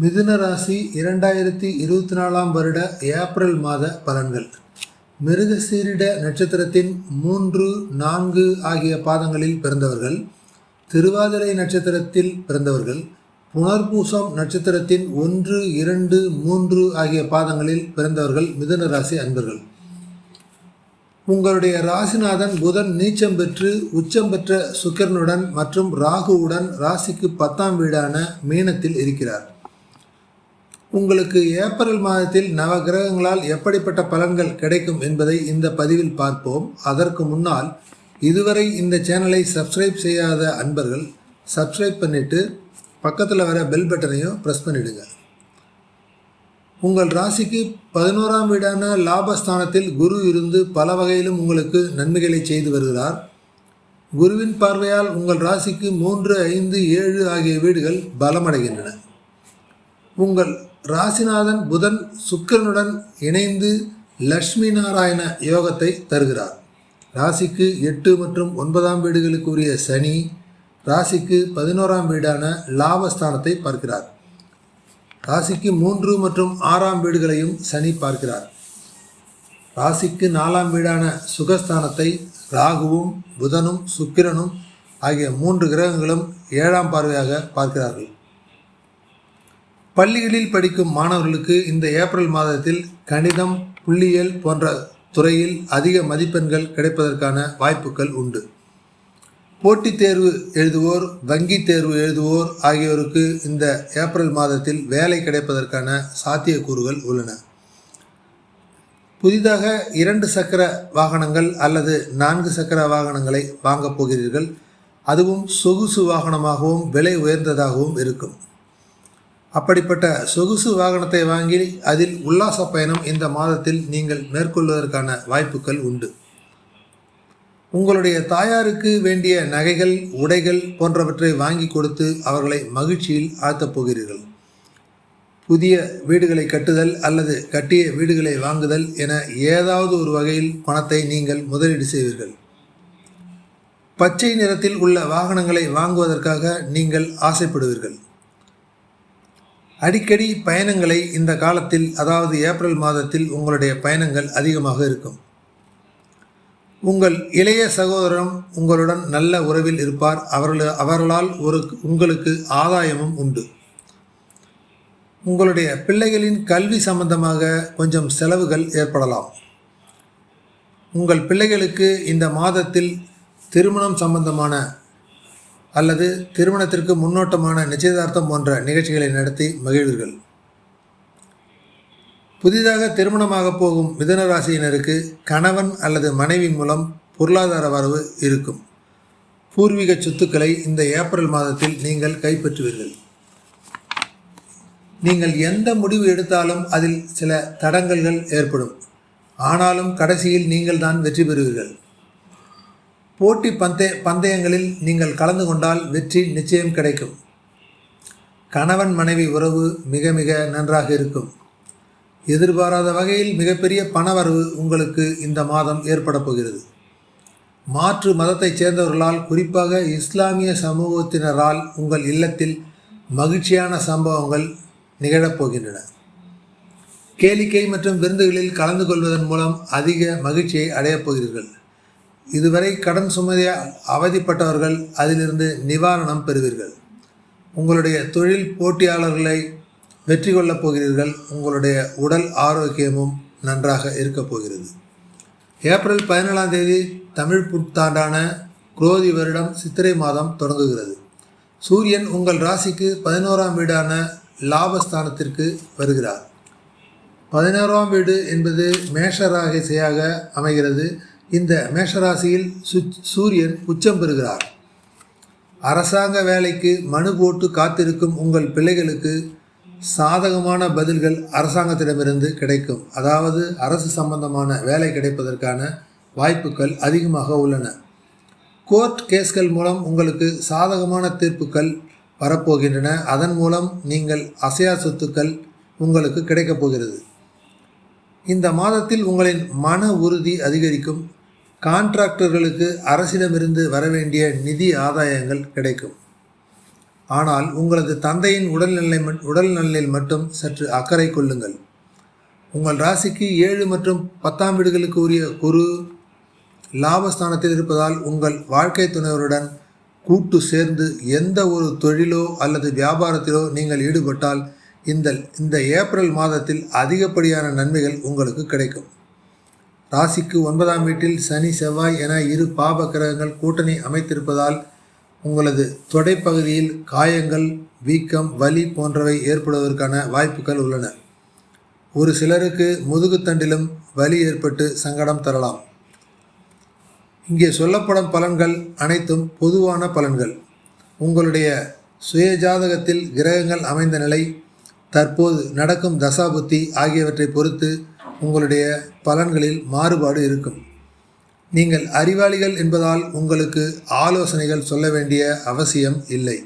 மிதுன ராசி இரண்டாயிரத்தி இருபத்தி நாலாம் வருட ஏப்ரல் மாத பலன்கள். மிருகசீரிட நட்சத்திரத்தின் மூன்று நான்கு ஆகிய பாதங்களில் பிறந்தவர்கள் திருவாதிரை நட்சத்திரத்தில் பிறந்தவர்கள் புனர்பூசம் நட்சத்திரத்தின் ஒன்று இரண்டு மூன்று ஆகிய பாதங்களில் பிறந்தவர்கள் மிதுன ராசி அன்பர்கள். உங்களுடைய ராசிநாதன் புதன் நீச்சம் பெற்று உச்சம் பெற்ற சுக்கரனுடன் மற்றும் ராகுவுடன் ராசிக்கு பத்தாம் வீடான மீனத்தில் இருக்கிறார். உங்களுக்கு ஏப்ரல் மாதத்தில் நவ கிரகங்களால் எப்படிப்பட்ட பலன்கள் கிடைக்கும் என்பதை இந்த பதிவில் பார்ப்போம். அதற்கு முன்னால் இதுவரை இந்த சேனலை சப்ஸ்கிரைப் செய்யாத அன்பர்கள் சப்ஸ்கிரைப் பண்ணிவிட்டு பக்கத்தில் வர பெல் பட்டனையும் ப்ரெஸ் பண்ணிவிடுங்க உங்கள் ராசிக்கு பதினோராம் வீடான லாபஸ்தானத்தில் குரு இருந்து பல வகையிலும் உங்களுக்கு நன்மைகளை செய்து வருகிறார். குருவின் பார்வையால் உங்கள் ராசிக்கு மூன்று ஐந்து ஏழு ஆகிய வீடுகள் பலமடைகின்றன. உங்கள் ராசிநாதன் புதன் சுக்கிரனுடன் இணைந்து லக்ஷ்மி நாராயண யோகத்தை தருகிறார். ராசிக்கு எட்டு மற்றும் ஒன்பதாம் வீடுகளுக்கு உரிய சனி ராசிக்கு பதினோராம் வீடான லாபஸ்தானத்தை பார்க்கிறார். ராசிக்கு மூன்று மற்றும் ஆறாம் வீடுகளையும் சனி பார்க்கிறார். ராசிக்கு நாலாம் வீடான சுகஸ்தானத்தை ராகுவும் புதனும் சுக்கிரனும் ஆகிய மூன்று கிரகங்களும் ஏழாம் பார்வையாக பார்க்கிறார்கள். பள்ளிகளில் படிக்கும் மாணவர்களுக்கு இந்த ஏப்ரல் மாதத்தில் கணிதம் புள்ளியியல் போன்ற துறையில் அதிக மதிப்பெண்கள் கிடைப்பதற்கான வாய்ப்புகள் உண்டு. போட்டித் தேர்வு எழுதுவோர் வங்கி தேர்வு எழுதுவோர் ஆகியோருக்கு இந்த ஏப்ரல் மாதத்தில் வேலை கிடைப்பதற்கான சாத்தியக்கூறுகள் உள்ளன. புதிதாக இரண்டு சக்கர வாகனங்கள் அல்லது நான்கு சக்கர வாகனங்களை வாங்கப் போகிறீர்கள். அதுவும் சொகுசு வாகனமாகவும் விலை உயர்ந்ததாகவும் இருக்கும். அப்படிப்பட்ட சொகுசு வாகனத்தை வாங்கி அதில் உல்லாச பயணம் இந்த மாதத்தில் நீங்கள் மேற்கொள்வதற்கான வாய்ப்புகள் உண்டு. உங்களுடைய தாயாருக்கு வேண்டிய நகைகள் உடைகள் போன்றவற்றை வாங்கி கொடுத்து அவர்களை மகிழ்ச்சியில் ஆழ்த்தப் போகிறீர்கள். புதிய வீடுகளை கட்டுதல் அல்லது கட்டிய வீடுகளை வாங்குதல் என ஏதாவது ஒரு வகையில் பணத்தை நீங்கள் முதலீடு செய்வீர்கள். பச்சை நிறத்தில் உள்ள வாகனங்களை வாங்குவதற்காக நீங்கள் ஆசைப்படுவீர்கள். அடிக்கடி பயணங்களை இந்த காலத்தில் அதாவது ஏப்ரல் மாதத்தில் உங்களுடைய பயணங்கள் அதிகமாக இருக்கும். உங்கள் இளைய சகோதரன் உங்களுடன் நல்ல உறவில் இருப்பார். அவர்கள் அவர்களால் ஒரு உங்களுக்கு ஆதாயமும் உண்டு. உங்களுடைய பிள்ளைகளின் கல்வி சம்பந்தமாக கொஞ்சம் செலவுகள் ஏற்படலாம். உங்கள் பிள்ளைகளுக்கு இந்த மாதத்தில் திருமணம் சம்பந்தமான அல்லது திருமணத்திற்கு முன்னோட்டமான நிச்சயதார்த்தம் போன்ற நிகழ்ச்சிகளை நடத்தி மகிழ்வீர்கள். புதிதாக திருமணமாக போகும் மிதன ராசியினருக்கு கணவன் அல்லது மனைவி மூலம் பொருளாதார வரவு இருக்கும். பூர்வீக சொத்துக்களை இந்த ஏப்ரல் மாதத்தில் நீங்கள் கைப்பற்றுவீர்கள். நீங்கள் எந்த முடிவு எடுத்தாலும் அதில் சில தடங்கல்கள் ஏற்படும். ஆனாலும் கடைசியில் நீங்கள் தான் வெற்றி பெறுவீர்கள். போட்டி பந்தய பந்தயங்களில் நீங்கள் கலந்து கொண்டால் வெற்றி நிச்சயம் கிடைக்கும். கணவன் மனைவி உறவு மிக மிக நன்றாக இருக்கும். எதிர்பாராத வகையில் மிகப்பெரிய பணவரவு உங்களுக்கு இந்த மாதம் ஏற்பட போகிறது. மாற்று மதத்தைச் சேர்ந்தவர்களால் குறிப்பாக இஸ்லாமிய சமூகத்தினரால் உங்கள் இல்லத்தில் மகிழ்ச்சியான சம்பவங்கள் நிகழப்போகின்றன கேளிக்கை மற்றும் விருந்துகளில் கலந்து கொள்வதன் மூலம் அதிக மகிழ்ச்சியை அடையப் போகிறீர்கள். இதுவரை கடன் சுமதிய அவதிப்பட்டவர்கள் அதிலிருந்து நிவாரணம் பெறுவீர்கள். உங்களுடைய தொழில் போட்டியாளர்களை வெற்றி கொள்ளப் போகிறீர்கள். உங்களுடைய உடல் ஆரோக்கியமும் நன்றாக இருக்கப் போகிறது. ஏப்ரல் பதினேழாம் தேதி தமிழ் புத்தாண்டான குரோதி வருடம் சித்திரை மாதம் தொடங்குகிறது. சூரியன் உங்கள் ராசிக்கு பதினோராம் வீடான லாபஸ்தானத்திற்கு வருகிறார். பதினோராம் வீடு என்பது மேஷ ராசியாக அமைகிறது. இந்த மேஷராசியில் சூரியன் உச்சம் பெறுகிறார். அரசாங்க வேலைக்கு மனு போட்டு காத்திருக்கும் உங்கள் பிள்ளைகளுக்கு சாதகமான பதில்கள் அரசாங்கத்திடமிருந்து கிடைக்கும். அதாவது அரசு சம்பந்தமான வேலை கிடைப்பதற்கான வாய்ப்புகள் அதிகமாக உள்ளன. கோர்ட் கேஸ்கள் மூலம் உங்களுக்கு சாதகமான தீர்ப்புகள் வரப்போகின்றன. அதன் மூலம் நீங்கள் அசையா சொத்துக்கள் உங்களுக்கு கிடைக்கப் போகிறது. இந்த மாதத்தில் உங்களின் மன உறுதி அதிகரிக்கும். கான்ட்ராக்டர்களுக்கு அரசிடமிருந்து வரவேண்டிய நிதி ஆதாயங்கள் கிடைக்கும். ஆனால் உங்களது தந்தையின் உடல்நிலை மட்- உடல்நலில் மட்டும் சற்று அக்கறை கொள்ளுங்கள். உங்கள் ராசிக்கு ஏழு மற்றும் பத்தாம் வீடுகளுக்கு உரிய குரு லாபஸ்தானத்தில் இருப்பதால் உங்கள் வாழ்க்கை துணைவருடன் கூட்டு சேர்ந்து எந்த ஒரு தொழிலோ அல்லது வியாபாரத்திலோ நீங்கள் ஈடுபட்டால் இந்த இந்த ஏப்ரல் மாதத்தில் அதிகப்படியான நன்மைகள் உங்களுக்கு கிடைக்கும். ராசிக்கு ஒன்பதாம் வீட்டில் சனி செவ்வாய் என இரு பாப கிரகங்கள் கூட்டணி அமைத்திருப்பதால் உங்களது தொடைப்பகுதியில் காயங்கள் வீக்கம் வலி போன்றவை ஏற்படுவதற்கான வாய்ப்புகள் உள்ளன. ஒரு சிலருக்கு முதுகுத்தண்டிலும் வலி ஏற்பட்டு சங்கடம் தரலாம். இங்கே சொல்லப்படும் பலன்கள் அனைத்தும் பொதுவான பலன்கள். உங்களுடைய சுயஜாதகத்தில் கிரகங்கள் அமைந்த நிலை தற்போது நடக்கும் தசாபுத்தி ஆகியவற்றை பொறுத்து உங்களுடைய பலன்களில் மாறுபாடு இருக்கும். நீங்கள் அறிவாளிகள் என்பதால் உங்களுக்கு ஆலோசனைகள் சொல்ல வேண்டிய அவசியம் இல்லை.